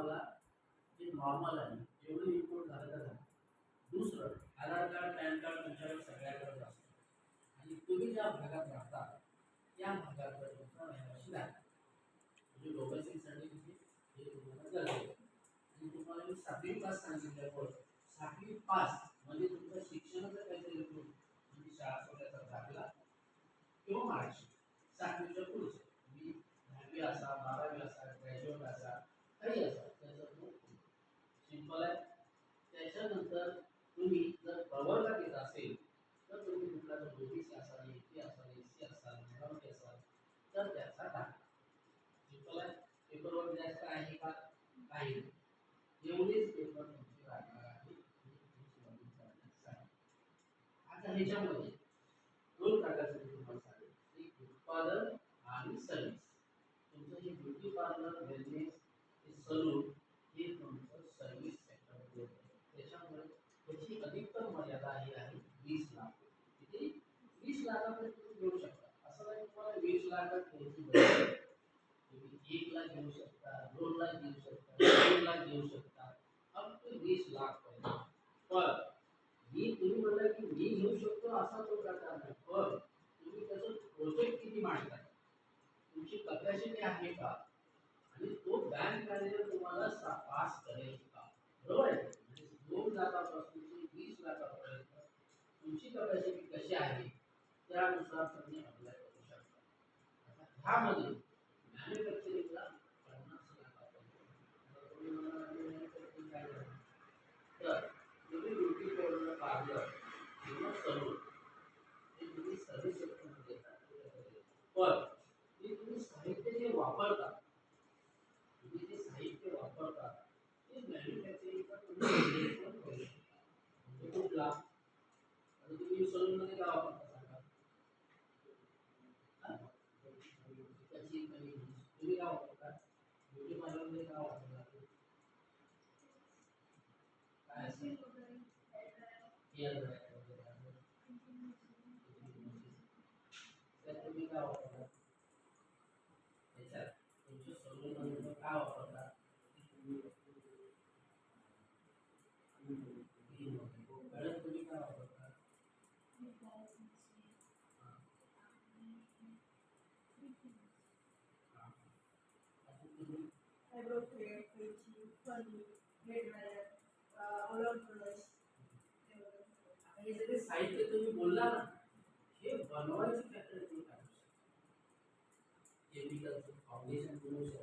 तुम्हाला जे नॉर्मल आहे जेवढं इम्पोर्ट झालं तर झालं. दुसरं आधार कार्ड पॅन कार्ड तुमच्याकडे सगळ्याकडे असतं. आणि तुम्ही ज्या भागात राहता त्या भागात तुमचा रहिवाशी लागतो म्हणजे डोमेस्टिक सर्टिफिकेट हे तुम्हाला गरजेचं आणि तुम्हाला मी सातवी पास सांगितल्यावर सातवी पास म्हणजे तुमचं शिक्षणाचं काहीतरी म्हणजे शाळा सोडल्याचा दाखला किंवा मार्कशीट सातवीच्या सिंपल आहे त्याच्यानंतर तुम्ही जर प्रवर्गात घेत असेल तर तुम्ही कुठला जर ओबीसी असाल एसी असाल एस सी असाल मिनॉरिटी असाल तर त्याचा टाका सिंपल आहे पेपरवर जास्त आहे का काही नाही एवढेच पेपर तुमचे राहणार आहे. आता ह्याच्यामध्ये नाही. तुम्ही एक लाख घेऊ शकता दोन लाख घेऊ शकता तीन लाख घेऊ शकता अप टू वीस लाख पर्यंत पण मी तुम्ही म्हणता की मी घेऊ शकतो असा तो प्रकार नाही पण तुम्ही त्याचं प्रोजेक्ट किती मांडताय तुमची कपॅसिटी आहे का आणि तो बँक मॅनेजर तुम्हाला पास करेल का बरोबर आहे दोन लाखापासून ते वीस लाखापर्यंत तुमची कपॅसिटी कशी आहे त्यानुसार तुम्ही ह्यामध्ये पन्नास लाखापर्यंत तर तुम्ही ब्युटी पार्लर किंवा सलून ते तुम्ही सर्व्हिस सेक्टरमध्ये पण ते तुम्ही साहित्य जे वापरता तुम्ही जे साहित्य वापरता ते मॅन्युफॅक्चरिंगचा तुम्ही ब्युटी पार्लरमध्ये काय वापरता काय असेल हेअर ड्रायर वगैरे आहे. त्यात तुम्ही काय वापरता त्याच्यात थ्रेड कैची फनी हेअर ड्रायर ऑल ब्रश हे। सगळे साहित्य तुम्ही बोलला ना हे बनवायची फॅक्टरी तुम्ही काढू शकता केमिकलचं फाउंडेशन बनवू शकता